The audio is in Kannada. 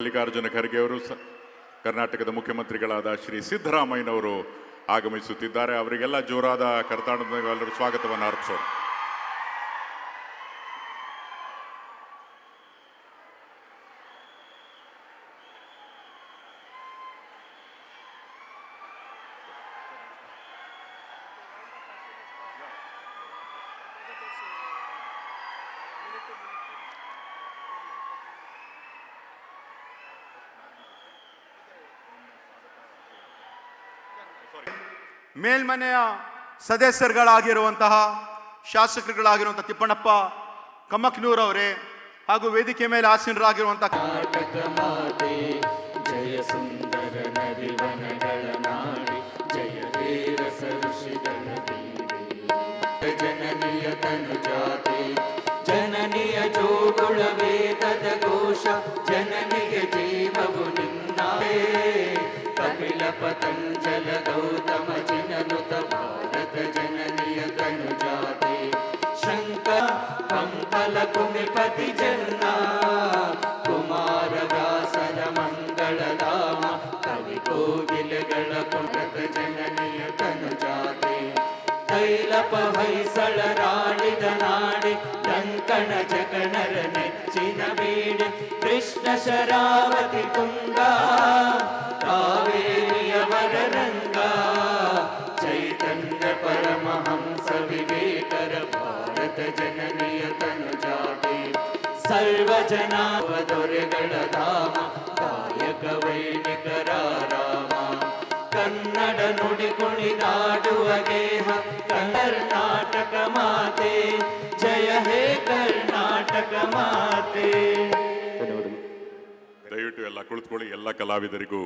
ಮಲ್ಲಿಕಾರ್ಜುನ ಖರ್ಗೆ ಅವರು ಕರ್ನಾಟಕದ ಮುಖ್ಯಮಂತ್ರಿಗಳಾದ ಶ್ರೀ ಸಿದ್ದರಾಮಯ್ಯನವರು ಆಗಮಿಸುತ್ತಿದ್ದಾರೆ. ಅವರಿಗೆಲ್ಲ ಜೋರಾದ ಕರ್ತಾಡದ ಎಲ್ಲರೂ ಸ್ವಾಗತವನ್ನು ಅರ್ಪಿಸೋಣ. ಮೇಲ್ಮನೆಯ ಸದಸ್ಯರುಗಳಾಗಿರುವಂತಹ ಶಾಸಕರುಗಳಾಗಿರುವಂತಹ ತಿಪ್ಪಣ್ಣಪ್ಪ ಕಮ್ಮಕ್ನೂರ್ ಅವರೇ ಹಾಗೂ ವೇದಿಕೆ ಮೇಲೆ ಆಸೀನರಾಗಿರುವಂತಹ ಜನನಿಯ ಜೋಗುಳ ವೇದದ ಘೋಷ కపిల పతంజల గౌతమ చిననుత భారత జననియ తను జాతే శంక పంపల కుమిపతి జన్న కుమార దాసర మంగళ రామ కవి కోగిల గణ పునత జననియ తను ತೈಲಪ ಹೊಯ್ಸಳರಾಡಿದ ನಾಡಿ ಕಂಕಣ ಜಗಣರ ನೆಚ್ಚಿನ ಬೀಡೆ ಕೃಷ್ಣ ಶರಾವತಿ ತುಂಗ ಕಾವೇರಿಯವರ ರಂಗ ಚೈತನ್ಯ ಪರಮಹಂಸ ವಿವೇಕರ ಭಾರತ ಜನನಿಯ ತನು ಜಾತಿ ಸರ್ವ ಜನ ದೊರೆಗಳ ಧಾಮ ಕಾಯಕ ವೈಣಿಕರ ರಾಮ ಕನ್ನಡ ನುಡಿ ಕುಣಿದಾಡುವ ಗೇಹ ಕರ್ನಾಟಕ ಮಾತೆ. ಜಯ ಹೇ ಕರ್ನಾಟಕ ಮಾತೆ. ದಯವಿಟ್ಟು ಎಲ್ಲ ಕುಳಿತುಕೊಳ್ಳಿ ಎಲ್ಲ ಕಲಾವಿದರಿಗೂ.